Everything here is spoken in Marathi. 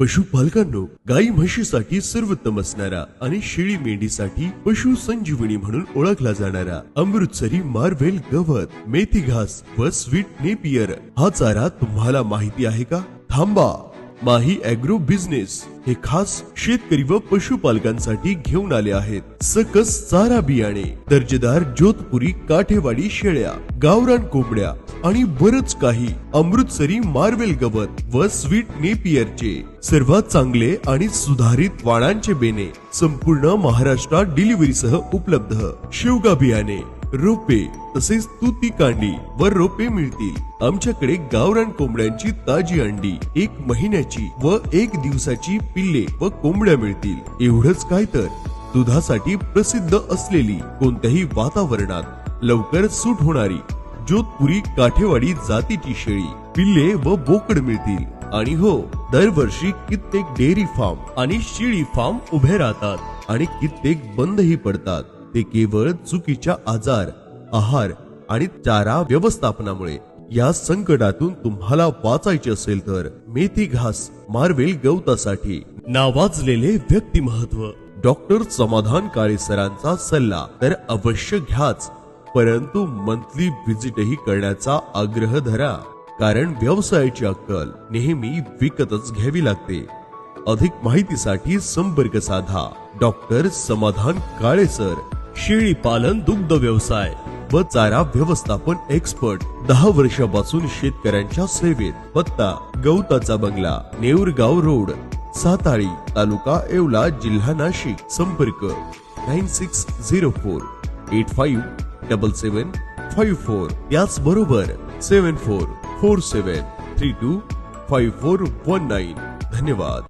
पशुपालकांनो गाई म्हशीसाठी सर्वोत्तम असणारा आणि शेळी मेंढीसाठी पशु संजीवनी म्हणून ओळखला जाणारा अमृतसरी मार्वेल गवत मेथी घास व स्वीट नेपियर. हा चारा तुम्हाला माहिती आहे का? थांबा! माही अॅग्रो बिझनेस हे खास शेतकरी व पशुपालकांसाठी घेऊन आले आहेत. सकस चारा बियाणे दर्जेदार जोधपुरी काठेवाडी शेळ्या गावरान कोंबड्या आणि बरच काही अमृतसरी मार्वेल गवत व स्वीट नेपियरचे. सर्वात चांगले आणि सुधारित वाणांचे बेने संपूर्ण महाराष्ट्रात डिलिव्हरीसह उपलब्ध. शेवगा बियाणे रोपे तसेच तुती कांडी व रोपे मिळतील. आमच्याकडे गावरान कोंबड्यांची ताजी अंडी एक महिन्याची व एक दिवसाची पिल्ले व कोंबड्या मिळतील. एवढंच काय तर? दुधासाठी प्रसिद्ध असलेली कोणत्याही वातावरणात लवकर सूट होणारी जोधपुरी काठेवाडी जातीची शेळी पिल्ले व बोकड मिळतील. आणि हो दरवर्षी कित्येक डेअरी फार्म आणि शेळी फार्म उभे राहतात आणि कित्येक बंदही पडतात. ते केवळ चुकीच्या आजार आहार आणि चारा व्यवस्थापनामुळे. या संकटातून तुम्हाला वाचायचे असेल तर मेथी घास मार्वेल गवतासाठी. नावाजलेले व्यक्तिमत्व डॉक्टर समाधान काळे सरांचा सल्ला तर अवश्य घ्याच. परंतु मंथली व्हिजिटही करण्याचा आग्रह धरा. कारण व्यवसायाची अक्कल नेहमी विकतच घ्यावी लागते. अधिक माहितीसाठी संपर्क साधा. डॉक्टर समाधान काळेसर शेळी पालन दुग्ध व्यवसाय व चारा व्यवस्थापन एक्सपर्ट दहा वर्षापासून शेतकऱ्यांच्या सेवेत. पत्ता गौताचा बंगला नेऊरगाव रोड साताळी तालुका येवला जिल्हा नाशिक. संपर्क nine six zero four eight five double seven five four. याचबरोबर seven four four seven three two five four one nine. धन्यवाद.